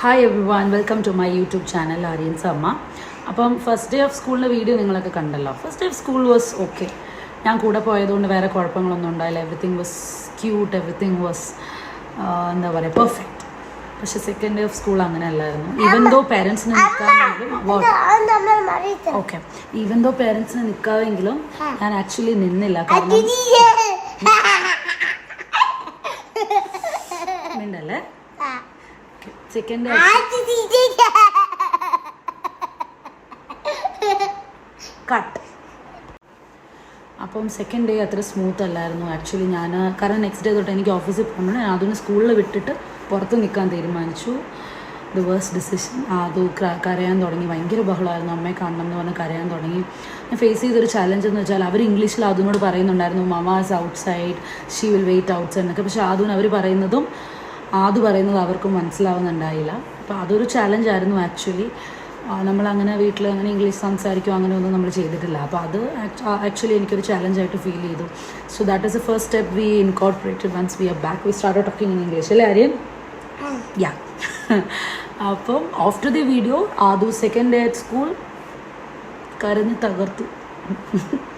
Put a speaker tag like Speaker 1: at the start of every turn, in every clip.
Speaker 1: Hi everyone welcome to my YouTube channel Aryan's അമ്മ അപ്പം first day of സ്കൂളിന്റെ video നിങ്ങളൊക്കെ കണ്ടല്ലോ. First day of school was okay ഞാൻ കൂടെ പോയതുകൊണ്ട് വേറെ കുഴപ്പങ്ങളൊന്നും ഉണ്ടായില്ല. Everything was cute everything was എന്താ പറയുക പെർഫെക്റ്റ് പക്ഷെ സെക്കൻഡ് ഡേ ഓഫ് സ്കൂൾ അങ്ങനെ അല്ലായിരുന്നു. ഈവൻ ദോ പേരൻസിന് നിൽക്കാമെങ്കിലും ഓക്കെ ഈവൻ ദോ പേരൻസിന് നിൽക്കാമെങ്കിലും ഞാൻ ആക്ച്വലി നിന്നില്ല. കാരണം സെക്കൻഡ് കട്ട് അപ്പം സെക്കൻഡ് ഡേ അത്ര സ്മൂത്ത് അല്ലായിരുന്നു. ആക്ച്വലി ഞാൻ കാരണം നെക്സ്റ്റ് ഡേ തൊട്ട് എനിക്ക് ഓഫീസിൽ പോകണം. ഞാൻ അതിന് സ്കൂളിൽ വിട്ടിട്ട് പുറത്ത് നിൽക്കാൻ തീരുമാനിച്ചു. ദ വേഴ്സ് ഡിസിഷൻ അത് കരയാൻ തുടങ്ങി. ഭയങ്കര ബഹളമായിരുന്നു അമ്മയെ കാണണം എന്ന് പറഞ്ഞ് കരയാൻ തുടങ്ങി. ഞാൻ ഫേസ് ചെയ്തൊരു ചലഞ്ച് എന്ന് വെച്ചാൽ അവർ ഇംഗ്ലീഷിൽ അതിനോട് പറയുന്നുണ്ടായിരുന്നു mama's outside she will wait outside എന്നൊക്കെ. പക്ഷേ അതിന് അവർ പറയുന്നതും ആദ്യം പറയുന്നത് അവർക്കും മനസ്സിലാവുന്നുണ്ടായില്ല. അപ്പോൾ അതൊരു ചലഞ്ചായിരുന്നു ആക്ച്വലി നമ്മളങ്ങനെ വീട്ടിൽ അങ്ങനെ ഇംഗ്ലീഷ് സംസാരിക്കുകയോ അങ്ങനെ ഒന്നും നമ്മൾ ചെയ്തിട്ടില്ല. അപ്പോൾ അത് ആക്ച്വലി എനിക്കൊരു ചലഞ്ചായിട്ട് ഫീൽ ചെയ്തു. So that is a first step we incorporated once we are back we start talking in English അല്ലേ ആര്യൻ? യാ അപ്പം after the video Aadhu second day at school കരഞ്ഞ് തകർത്തു.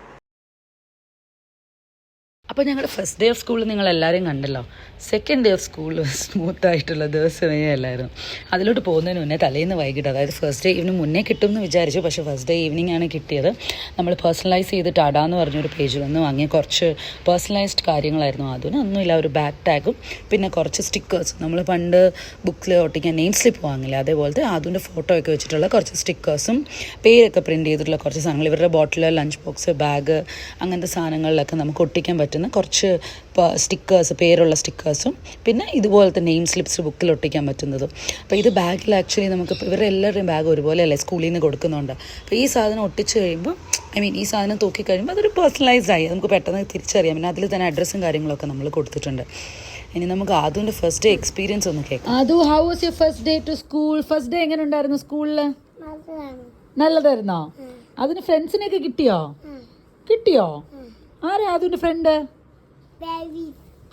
Speaker 1: അപ്പോൾ ഞങ്ങളുടെ ഫസ്റ്റ് ഡേ ഓഫ് സ്കൂളിൽ നിങ്ങൾ എല്ലാവരെയും കണ്ടല്ലോ. Second day of school smooth ആയിട്ടുള്ള ദിവസമേ അല്ലായിരുന്നു അതിലോട്ട് പോകുന്നതിന് മുന്നേ തലേന്ന് വൈകിട്ട് അതായത് ഫസ്റ്റ് ഡേ ഈവനിങ് മുന്നേ കിട്ടും എന്ന് വിചാരിച്ചു. പക്ഷേ ഫസ്റ്റ് ഡേ ഈവനിങ് ആണ് കിട്ടിയത്. നമ്മൾ പേഴ്സണലൈസ് ചെയ്തിട്ട് അടാന്ന് പറഞ്ഞൊരു പേജ് നിന്ന് വാങ്ങിയ കുറച്ച് പേഴ്സണലൈസ്ഡ് കാര്യങ്ങളായിരുന്നു. അതിന് ഒന്നുമില്ല ഒരു ബാക്ക് ടാഗും പിന്നെ കുറച്ച് സ്റ്റിക്കേഴ്സ് നമ്മൾ പണ്ട് ബുക്കിൽ ഒട്ടിക്കാൻ നെയിം സ്ലിപ്പ് വാങ്ങില്ല അതേപോലത്തെ അതിന്റെ ഫോട്ടോ ഒക്കെ വെച്ചിട്ടുള്ള കുറച്ച് സ്റ്റിക്കേഴ്സും പേരൊക്കെ പ്രിന്റ് ചെയ്തിട്ടുള്ള കുറച്ച് സാധനങ്ങൾ. ഇവരുടെ ബോട്ടിൽ ലഞ്ച് ബോക്സ് ബാഗ് അങ്ങനത്തെ സാധനങ്ങളിലൊക്കെ നമുക്ക് ഒട്ടിക്കാൻ പറ്റുന്ന കുറച്ച് സ്റ്റിക്കേഴ്സ് പേരുള്ള സ്റ്റിക്കേഴ്സും പിന്നെ ഇതുപോലത്തെ നെയിം സ്ലിപ്സ് ബുക്കിൽ ഒട്ടിക്കാൻ പറ്റുന്നതും. അപ്പോൾ ഇത് ബാഗിൽ ആക്ച്വലി നമുക്ക് ഇവരുടെ എല്ലാവരുടെയും ബാഗ് ഒരുപോലെ അല്ലേ സ്കൂളിൽ നിന്ന് കൊടുക്കുന്നുണ്ട്. അപ്പോൾ ഈ സാധനം ഒട്ടിച്ച് കഴിയുമ്പോൾ ഐ മീൻ ഈ സാധനം തൂക്കി കഴിയുമ്പോൾ അതൊരു പേഴ്സണലൈസ്ഡ് ആയി. നമുക്ക് പെട്ടെന്ന് തിരിച്ചറിയാം. പിന്നെ അതിൽ തന്നെ അഡ്രസ്സും കാര്യങ്ങളൊക്കെ നമ്മൾ കൊടുത്തിട്ടുണ്ട്. ഇനി നമുക്ക് ആദുവിന്റെ ഫസ്റ്റ് ഡേ എക്സ്പീരിയൻസ് ഒന്ന് കേൾക്കാം. Aadhu how was your first day to school first day എങ്ങനെ ഉണ്ടായിരുന്നു സ്കൂളിൽ നല്ലതായിരുന്നോ? അതിന് ഫ്രണ്ട്സിനെയൊക്കെ കിട്ടിയോ? കിട്ടിയോ? ആരാ അതിന്റെ ഫ്രണ്ട്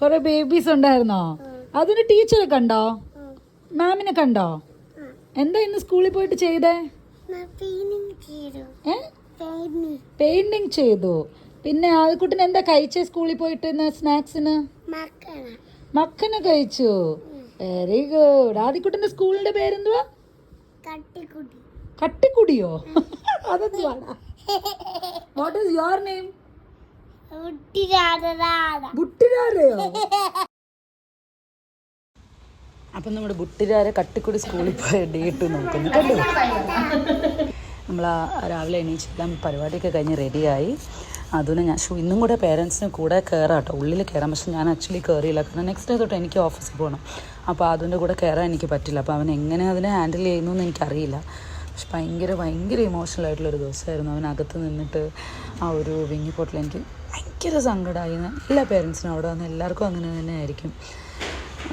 Speaker 1: കൊറേ ബേബീസ് ഉണ്ടായിരുന്നോ? അതിന്റെ ടീച്ചറെ കണ്ടോ മാമിനെ കണ്ടോ? എന്താ ഇന്ന് സ്കൂളിൽ പോയിട്ട് ചെയ്തേ? പെയിന്റിങ് ചെയ്തു. പിന്നെ ആദ്യക്കുട്ടിന് എന്താ കഴിച്ചേ സ്കൂളിൽ പോയിട്ട് ഇന്ന് സ്നാക്സിന് മക്കന. കഴിച്ചു. വെരി ഗുഡ് ആദ്യക്കുട്ടിന്റെ സ്കൂളിന്റെ പേരെന്തുവാ? കട്ടിക്കുടിയോ? അതെന്തുവാടാ? വാട്ട് ഈസ് യുവർ നെയിം ബുട്ടിരാരയോ അപ്പം നമ്മുടെ ബുട്ടിരാരെ കട്ടിക്കുടി സ്കൂളിൽ പോയ ഡേറ്റ് നോക്കുന്നു കേട്ടോ നമ്മൾ ആ രാവിലെ എണീച്ചെല്ലാം പരിപാടിയൊക്കെ കഴിഞ്ഞ് റെഡിയായി അതുപോലെ ഞാൻ ഷൂ ഇന്നും കൂടെ പേരൻസിന് കൂടെ കയറാം കേട്ടോ ഉള്ളിൽ കയറാം പക്ഷെ ഞാൻ ആക്ച്വലി കയറിയില്ല കാരണം നെക്സ്റ്റ് ഡേ തൊട്ട് എനിക്ക് ഓഫീസിൽ പോകണം അപ്പോൾ അതിന്റെ കൂടെ കയറാൻ എനിക്ക് പറ്റില്ല. അപ്പോൾ അവൻ എങ്ങനെ അതിനെ ഹാൻഡിൽ ചെയ്യുന്നു എന്ന് എനിക്കറിയില്ല. പക്ഷെ ഭയങ്കര ഭയങ്കര ഇമോഷണൽ ആയിട്ടുള്ളൊരു ദിവസമായിരുന്നു. അവനകത്ത് നിന്നിട്ട് ആ ഒരു വിങ്ങിപ്പോട്ടിൽ എനിക്ക് ഭയങ്കര സങ്കടമായി എല്ലാ പേരൻസിനും അവിടെ വന്ന് എല്ലാവർക്കും അങ്ങനെ തന്നെ ആയിരിക്കും.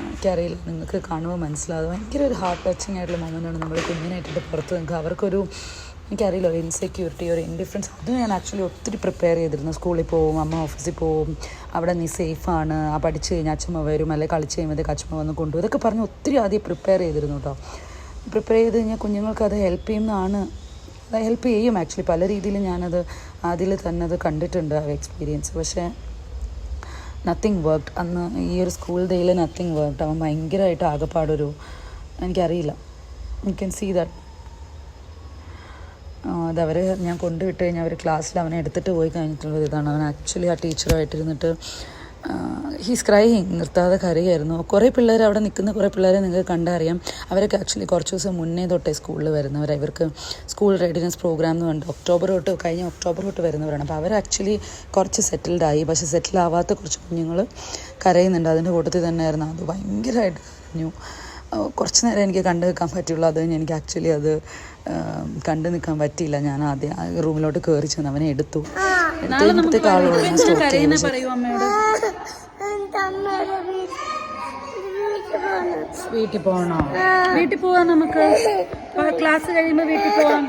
Speaker 1: എനിക്കറിയില്ല നിങ്ങൾക്ക് കാണുമ്പോൾ മനസ്സിലാകും ഭയങ്കര ഒരു ഹാർട്ട് ടച്ചിങ് ആയിട്ടുള്ള മൊമെന്റാണ് നമ്മൾ കുഞ്ഞിനായിട്ടിട്ട് പുറത്ത് നിങ്ങൾക്ക് അവർക്കൊരു എനിക്കറിയില്ല ഒരു ഇൻസെക്യൂരിറ്റി ഒരു ഇൻഡിഫറൻസ് അത് ഞാൻ ആക്ച്വലി ഒത്തിരി പ്രിപ്പയർ ചെയ്തിരുന്നു. സ്കൂളിൽ പോവും അമ്മ ഓഫീസിൽ പോവും. അവിടെ നീ സേഫാണ് ആ പഠിച്ചു കഴിഞ്ഞാൽ അച്ഛമ്മ വരും. അല്ലെങ്കിൽ കളിച്ച് കഴിയുമ്പോഴത്തേക്ക് അച്ഛമ്മ വന്ന് കൊണ്ടുപോകും. ഇതൊക്കെ പറഞ്ഞ് ഒത്തിരി ആദ്യം പ്രിപ്പയർ ചെയ്തിരുന്നു കേട്ടോ പ്രിപ്പയർ ചെയ്ത് കഴിഞ്ഞാൽ കുഞ്ഞുങ്ങൾക്ക് അത് ഹെൽപ്പ് ചെയ്യുന്നതാണ് ഹെൽപ്പ് ചെയ്യും ആക്ച്വലി പല രീതിയിൽ ഞാനത് അതിൽ തന്നെ അത് കണ്ടിട്ടുണ്ട് ആ എക്സ്പീരിയൻസ് പക്ഷേ നത്തിങ് വർക്ക്ഡ് അന്ന് ഈ ഒരു സ്കൂൾ ഡേയിൽ നത്തിങ് വർക്ക്ഡ് അവൻ ഭയങ്കരമായിട്ട് ആകെപ്പാടൊരു എനിക്കറിയില്ല. യു ക്യാൻ സീ ദാറ്റ് അതവർ ഞാൻ കൊണ്ടുവിട്ട് കഴിഞ്ഞാൽ അവർ ക്ലാസ്സിൽ അവനെ എടുത്തിട്ട് പോയി കഴിഞ്ഞിട്ടുള്ളത് ഇതാണ്. അവൻ ആക്ച്വലി ആ ടീച്ചറുമായിട്ടിരുന്നിട്ട് ഹീസ് ക്രൈയിങ് നിർത്താതെ കരയായിരുന്നു. കുറേ പിള്ളേർ അവിടെ നിൽക്കുന്ന കുറേ പിള്ളേരെ നിങ്ങൾക്ക് കണ്ടറിയാം. അവരൊക്കെ ആക്ച്വലി കുറച്ച് ദിവസം മുന്നേ തൊട്ടേ സ്കൂളിൽ വരുന്നവരാണ് ഇവർക്ക് സ്കൂൾ റെഡിനെസ് പ്രോഗ്രാം എന്ന് പറഞ്ഞിട്ട് ഒക്ടോബർ തൊട്ട് കഴിഞ്ഞ ഒക്ടോബർ തൊട്ട് വരുന്നവരാണ്. അപ്പോൾ അവർ ആക്ച്വലി കുറച്ച് സെറ്റിൽഡ് ആയി. പക്ഷേ സെറ്റിൽ ആവാത്ത കുറച്ച് കുഞ്ഞുങ്ങൾ കരയുന്നുണ്ട്. അതിന്റെ കൂട്ടത്തിൽ തന്നെയായിരുന്നു. അത് ഭയങ്കരമായിട്ട് കരഞ്ഞു. കുറച്ച് നേരം എനിക്ക് കണ്ടു നിൽക്കാൻ പറ്റുള്ളൂ. അത് കഴിഞ്ഞ് എനിക്ക് ആക്ച്വലി അത് കണ്ടു നിൽക്കാൻ പറ്റിയില്ല. ഞാൻ ആദ്യം ആ റൂമിലോട്ട് കയറി ചെന്ന് അവനെ എടുത്തു. വീട്ടിൽ പോകണോ? വീട്ടിൽ പോവാം നമുക്ക്. ക്ലാസ് കഴിയുമ്പോൾ വീട്ടിൽ പോവാം.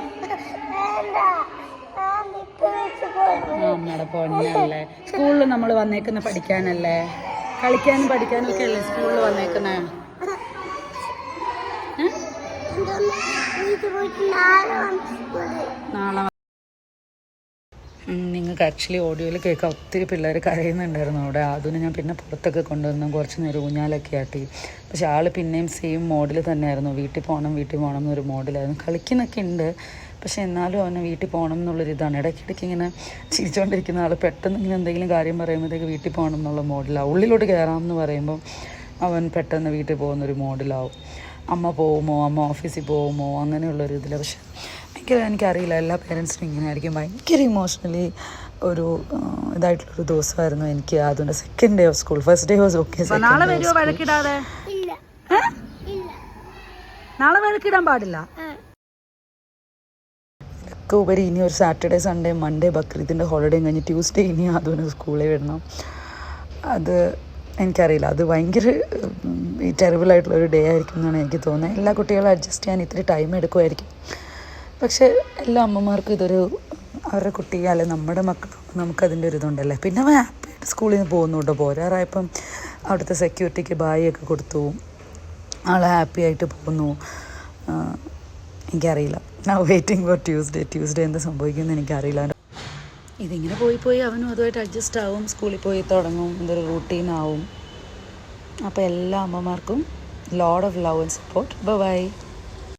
Speaker 1: അമ്മയുടെ പൊന്നല്ലേ. സ്കൂളിൽ നമ്മൾ വന്നേക്കുന്ന പഠിക്കാനല്ലേ? കളിക്കാനും പഠിക്കാനും ഒക്കെ അല്ലേ സ്കൂളിൽ വന്നേക്കുന്നേ? നിങ്ങൾക്ക് ആക്ച്വലി ഓഡിയോയിൽ കേൾക്കാൻ ഒത്തിരി പിള്ളേർ കരയുന്നുണ്ടായിരുന്നു അവിടെ. അതിന് ഞാൻ പിന്നെ പുറത്തൊക്കെ കൊണ്ടുവന്നു കുറച്ച് നേരം ഊഞ്ഞാലൊക്കെ ആട്ടി. പക്ഷെ ആൾ പിന്നെയും സെയിം മോഡിൽ തന്നെയായിരുന്നു. വീട്ടിൽ പോകണം വീട്ടിൽ പോകണം എന്നൊരു മോഡിലായിരുന്നു കളിക്കുന്നൊക്കെ ഉണ്ട്. പക്ഷെ എന്നാലും അവന് വീട്ടിൽ പോകണം എന്നുള്ളൊരു ഇതാണ്. ഇടയ്ക്കിടയ്ക്ക് ഇങ്ങനെ ചിരിച്ചുകൊണ്ടിരിക്കുന്ന ആൾ പെട്ടെന്ന് ഇങ്ങനെ എന്തെങ്കിലും കാര്യം പറയുമ്പോഴത്തേക്ക് വീട്ടിൽ പോകണം എന്നുള്ള മോഡിലാവും ഉള്ളിലോട്ട് കയറാം എന്ന് പറയുമ്പോൾ അവൻ പെട്ടെന്ന് വീട്ടിൽ പോകുന്നൊരു മോഡിലാവും അമ്മ പോകുമോ അമ്മ ഓഫീസിൽ പോകുമോ അങ്ങനെയുള്ളൊരു ഇതിൽ പക്ഷെ ഭയങ്കര എനിക്കറിയില്ല എല്ലാ പേരൻസിനും ഇങ്ങനെ ആയിരിക്കും ഭയങ്കര ഇമോഷണലി ഒരു ഇതായിട്ടുള്ളൊരു ദിവസമായിരുന്നു എനിക്ക് അതുകൊണ്ട് second day of school first day was okay നാളെ വരുമോ വഴക്കിടാതെ? നാളെ വഴക്കിടാൻ പാടില്ല? ഒക്കെ ഉപരി ഇനി ഒരു സാറ്റർഡേ സൺഡേ മൺഡേ ബക്രീദിന്റെ ഹോളിഡേ കഴിഞ്ഞ് ട്യൂസ്ഡേ ഇനി അതുകൊണ്ട് സ്കൂളിൽ വിടണം. അത് എനിക്കറിയില്ല. അത് ഭയങ്കര ടെറിബിളായിട്ടുള്ളൊരു ഡേ ആയിരിക്കും എന്നാണ് എനിക്ക് തോന്നുന്നത്. എല്ലാ കുട്ടികളും അഡ്ജസ്റ്റ് ചെയ്യാൻ ഇത്തിരി ടൈം എടുക്കുമായിരിക്കും. പക്ഷേ എല്ലാ അമ്മമാർക്കും ഇതൊരു അവരുടെ കുട്ടി അല്ലെ നമ്മുടെ മക്കൾ നമുക്കതിന്റെ ഒരു ഇതുണ്ടല്ലേ? പിന്നെ അവൻ ഹാപ്പിയായിട്ട് സ്കൂളിൽ നിന്ന് പോകുന്നു കേട്ടോ. പോരാറായപ്പം അവിടുത്തെ സെക്യൂരിറ്റിക്ക് ബായിയൊക്കെ കൊടുത്തു. ആൾ ഹാപ്പി ആയിട്ട് പോകുന്നു. എനിക്കറിയില്ല. വെയിറ്റിംഗ് ഫോർ ട്യൂസ്ഡേ ട്യൂസ്ഡേ എന്ത് സംഭവിക്കുമെന്ന് എനിക്കറിയില്ല. ഇതിങ്ങനെ പോയി പോയി അവനും അതുമായിട്ട് അഡ്ജസ്റ്റ് ആവും സ്കൂളിൽ പോയി തുടങ്ങും എന്തൊരു റൂട്ടീൻ ആവും. അപ്പോൾ എല്ലാ അമ്മമാർക്കും load of love and support bye